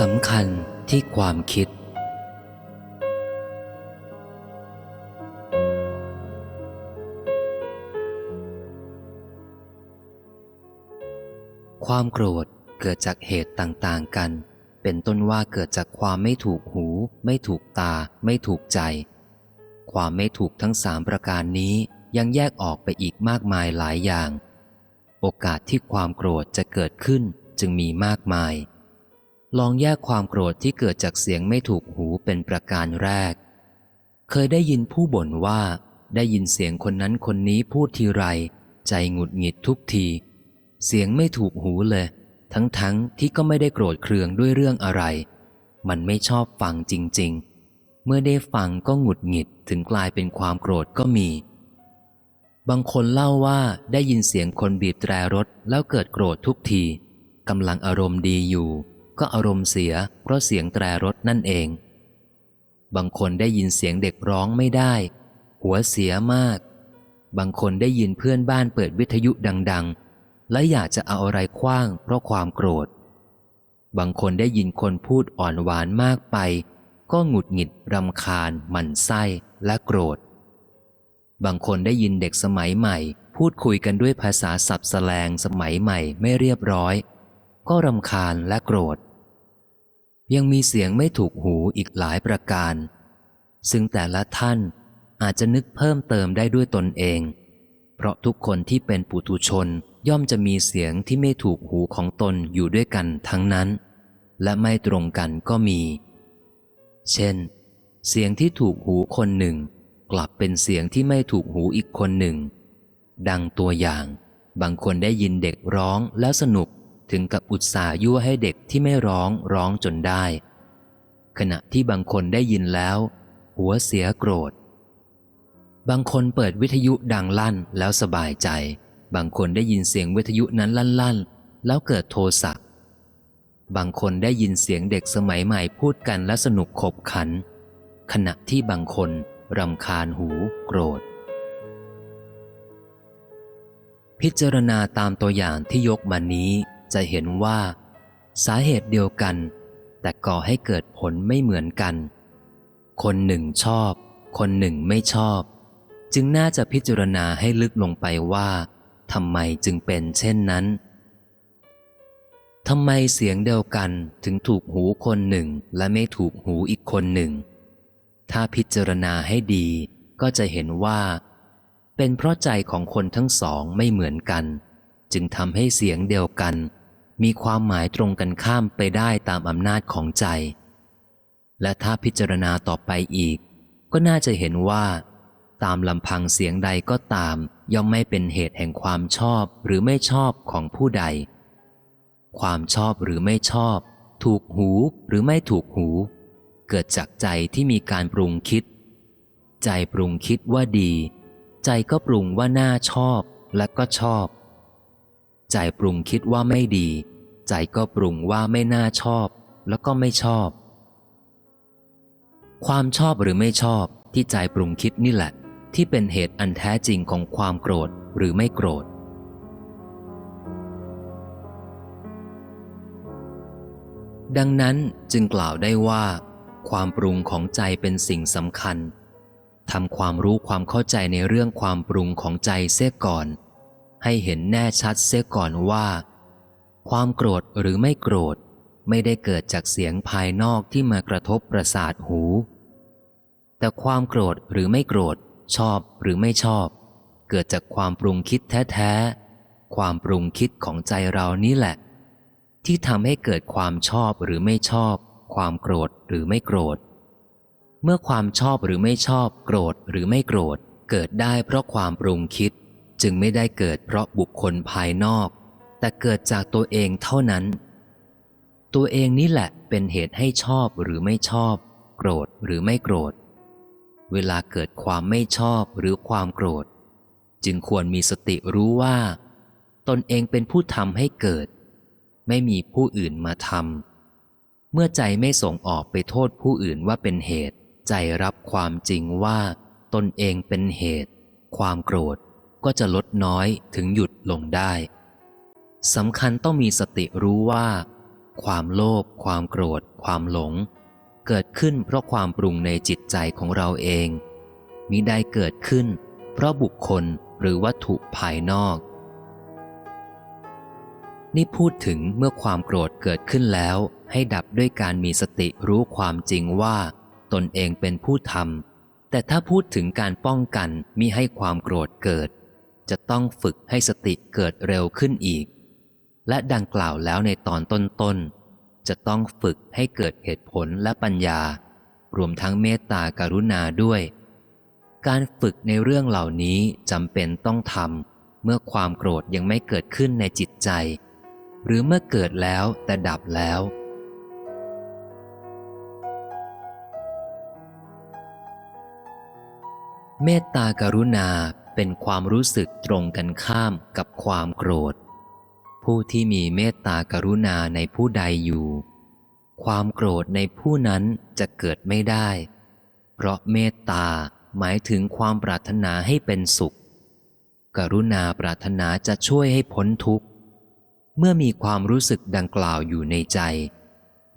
สำคัญที่ความคิด ความโกรธเกิดจากเหตุต่างๆกัน เป็นต้นว่าเกิดจากความไม่ถูกหู ไม่ถูกตา ไม่ถูกใจ ความไม่ถูกทั้งสามประการนี้ยังแยกออกไปอีกมากมายหลายอย่าง โอกาสที่ความโกรธจะเกิดขึ้นจึงมีมากมาย ลองแยกความโกรธที่เกิดจากเสียงไม่ถูกหูเป็นประการแรก เคยได้ยินผู้บ่นว่า ได้ยินเสียงคนนั้นคนนี้พูดทีไร ใจหงุดหงิดทุกที เสียงไม่ถูกหูเลย ทั้งๆทที่ก็ไม่ได้โกรธเคืองด้วยเรื่องอะไร มันไม่ชอบฟังจริง ๆ เมื่อได้ฟังก็หงุดหงิดถึงกลายเป็นความโกรธก็มี บางคนเล่าว่าได้ยินเสียงคนบีบแตรรถแล้วเกิดโกรธทุกทีกำลังอารมณ์ดีอยู่ ก็อารมณ์เสีย เพราะเสียงแตรรถนั่นเอง บางคนได้ยินเสียงเด็กร้องไม่ได้ หัวเสียมาก บางคนได้ยินเพื่อนบ้านเปิดวิทยุดัง ๆ และอยากจะเอาอะไรคว้าง เพราะความโกรธ บางคนได้ยินคนพูดอ่อนหวานมากไป ก็หงุดหงิดรำคาญหมั่นไส้และโกรธ บางคนได้ยินเด็กสมัยใหม่ พูดคุยกันด้วยภาษาสับแสลงสมัยใหม่ไม่เรียบร้อย ก็รำคาญและโกรธ ยังมีเสียงไม่ถูกหูอีกหลายประการ ซึ่งแต่ละท่านอาจจะนึกเพิ่มเติมได้ด้วยตนเอง เพราะทุกคนที่เป็นปุถุชนย่อมจะมีเสียงที่ไม่ถูกหูของตนอยู่ด้วยกันทั้งนั้น และไม่ตรงกันก็มี เช่น เสียงที่ถูกหูคนหนึ่ง กลับเป็นเสียงที่ไม่ถูกหูอีกคนหนึ่ง ดังตัวอย่าง บางคนได้ยินเด็กร้องแล้วสนุก ถึงกับอุตส่าห์ยั่วให้เด็กที่ไม่ร้องร้องจนได้ ขณะที่บางคนได้ยินแล้ว หัวเสียโกรธ บางคนเปิดวิทยุดังลั่นแล้วสบายใจ บางคนได้ยินเสียงวิทยุนั้นลั่นๆแล้วเกิดโทสะบางคนได้ยินเสียงเด็กสมัยใหม่พูดกันและสนุกขบขัน ขณะที่บางคนรำคาญหูโกรธ พิจารณาตามตัวอย่างที่ยกมานี้ จะเห็นว่า สาเหตุเดียวกัน แต่ก่อให้เกิดผลไม่เหมือนกัน คนหนึ่งชอบ คนหนึ่งไม่ชอบ จึงน่าจะพิจารณาให้ลึกลงไปว่าทำไมจึงเป็นเช่นนั้นทำไมเสียงเดียวกันถึงถูกหูคนหนึ่งและไม่ถูกหูอีกคนหนึ่ง ถ้าพิจารณาให้ดีก็จะเห็นว่า เป็นเพราะใจของคนทั้งสองไม่เหมือนกัน จึงทำให้เสียงเดียวกัน มีความหมายตรงกันข้ามไปได้ตามอำนาจของใจ และถ้าพิจารณาต่อไปอีก ก็น่าจะเห็นว่า ตามลำพังเสียงใดก็ตาม ย่อมไม่เป็นเหตุแห่งความชอบหรือไม่ชอบของผู้ใด ความชอบหรือไม่ชอบ ถูกหูหรือไม่ถูกหู เกิดจากใจที่มีการปรุงคิด ใจปรุงคิดว่าดี ใจก็ปรุงว่าน่าชอบและก็ชอบ ใจปรุงคิดว่าไม่ดี ใจก็ปรุงว่าไม่น่าชอบ แล้วก็ไม่ชอบ ความชอบหรือไม่ชอบที่ใจปรุงคิดนี่แหละ ที่เป็นเหตุอันแท้จริงของความโกรธหรือไม่โกรธ ดังนั้นจึงกล่าวได้ว่า ความปรุงของใจเป็นสิ่งสำคัญทำความรู้ความเข้าใจในเรื่องความปรุงของใจเสียก่อน ให้เห็นแน่ชัดเสียก่อนว่า ความโกรธหรือไม่โกรธ ไม่ได้เกิดจากเสียงภายนอกที่มากระทบประสาทหู แต่ความโกรธหรือไม่โกรธ ชอบหรือไม่ชอบ เกิดจากความปรุงคิดแท้ๆ ความปรุงคิดของใจเรานี่แหละ ที่ทำให้เกิดความชอบหรือไม่ชอบ ความโกรธหรือไม่โกรธ เมื่อความชอบหรือไม่ชอบ โกรธหรือไม่โกรธเกิดได้เพราะความปรุงคิด จึงไม่ได้เกิดเพราะบุคคลภายนอก แต่เกิดจากตัวเองเท่านั้น ตัวเองนี่แหละเป็นเหตุให้ชอบหรือไม่ชอบ โกรธหรือไม่โกรธ เวลาเกิดความไม่ชอบหรือความโกรธ จึงควรมีสติรู้ว่า ตนเองเป็นผู้ทำให้เกิด ไม่มีผู้อื่นมาทำเมื่อใจไม่ส่งออกไปโทษผู้อื่นว่าเป็นเหตุ ใจรับความจริงว่า ตนเองเป็นเหตุ ความโกรธ ก็จะลดน้อยถึงหยุดลงได้สำคัญต้องมีสติรู้ว่า ความโลภความโกรธ ความหลง เกิดขึ้นเพราะความปรุงในจิตใจของเราเองมิได้เกิดขึ้น เพราะบุคคลหรือวัตถุภายนอก นี่พูดถึงเมื่อความโกรธเกิดขึ้นแล้ว ให้ดับด้วยการมีสติรู้ความจริงว่า ตนเองเป็นผู้ทำแต่ถ้าพูดถึงการป้องกันมิให้ความโกรธเกิด จะต้องฝึกให้สติเกิดเร็วขึ้นอีก และดังกล่าวแล้วในตอนต้นๆ จะต้องฝึกให้เกิดเหตุผลและปัญญา รวมทั้งเมตตากรุณาด้วย การฝึกในเรื่องเหล่านี้จำเป็นต้องทำเมื่อความโกรธยังไม่เกิดขึ้นในจิตใจ หรือเมื่อเกิดแล้วแต่ดับแล้วเมตตากรุณา เป็นความรู้สึกตรงกันข้ามกับความโกรธ ผู้ที่มีเมตตากรุณาในผู้ใดอยู่ ความโกรธในผู้นั้นจะเกิดไม่ได้ เพราะเมตตาหมายถึงความปรารถนาให้เป็นสุข กรุณาปรารถนาจะช่วยให้พ้นทุกข์ เมื่อมีความรู้สึกดังกล่าวอยู่ในใจ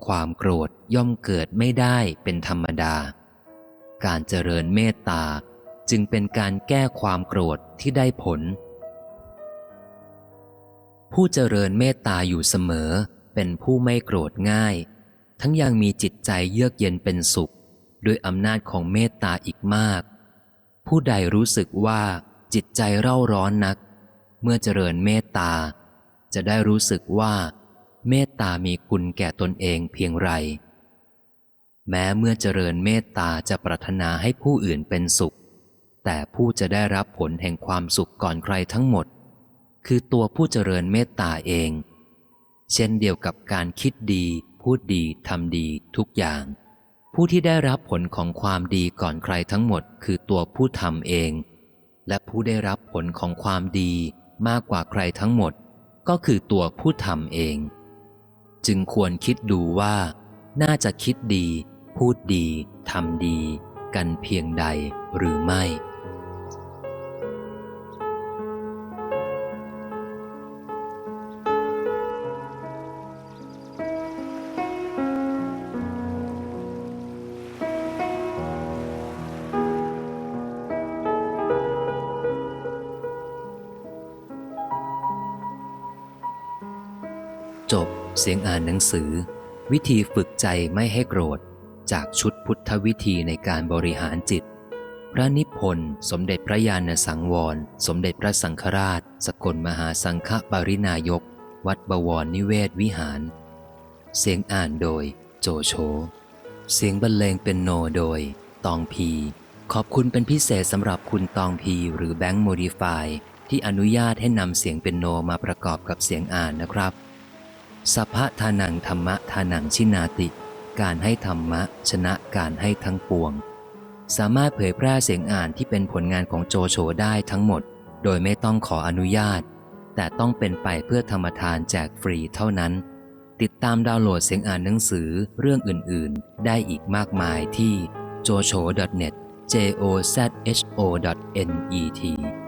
ความโกรธย่อมเกิดไม่ได้เป็นธรรมดา การเจริญเมตตา จึงเป็นการแก้ความโกรธที่ได้ผล ผู้เจริญเมตตาอยู่เสมอ เป็นผู้ไม่โกรธง่าย ทั้งยังมีจิตใจเยือกเย็นเป็นสุข ด้วยอำนาจของเมตตาอีกมาก ผู้ใดรู้สึกว่าจิตใจเร่าร้อนนัก เมื่อเจริญเมตตา จะได้รู้สึกว่า เมตตามีคุณแก่ตนเองเพียงไร แม้เมื่อเจริญเมตตาจะปรารถนาให้ผู้อื่นเป็นสุข แต่ผู้จะได้รับผลแห่งความสุขก่อนใครทั้งหมด คือตัวผู้เจริญเมตตาเอง เช่นเดียวกับการคิดดี พูดดีทำดีทุกอย่าง ผู้ที่ได้รับผลของความดีก่อนใครทั้งหมด คือตัวผู้ทำเอง และผู้ได้รับผลของความดีมากกว่าใครทั้งหมด ก็คือตัวผู้ทำเอง จึงควรคิดดูว่า น่าจะคิดดี พูดดีทำดี กันเพียงใดหรือไม่ บ เสียงอ่านหนังสือ วิธีฝึกใจไม่ให้โกรธ จากชุดพุทธวิธีในการบริหารจิต พระนิพนธ์สมเด็จพระยาณสังวร สมเด็จพระสังฆราช สกลมหาสังฆปรินายก วัดบวรนิเวศวิหาร เสียงอ่านโดย โจโฉเสียงบรรเลงเป็นโนโดย ตองพี ขอบคุณเป็นพิเศษสำหรับคุณตองพีหรือแบงค์โมดิฟายที่อนุญาตให้นำเสียงเป็นโนมาประกอบกับเสียงอ่านนะครับ สัพพะทานังธรรมะทานังชินาติ การให้ธรรมะ ชนะการให้ทั้งปวง สามารถเผยแพร่เสียงอ่านที่เป็นผลงานของโจโฉได้ทั้งหมด โดยไม่ต้องขออนุญาต แต่ต้องเป็นไปเพื่อธรรมทานแจกฟรีเท่านั้น ติดตามดาวน์โหลดเสียงอ่านหนังสือเรื่องอื่น ๆ ได้อีกมากมายที่ jocho.net j o z h o net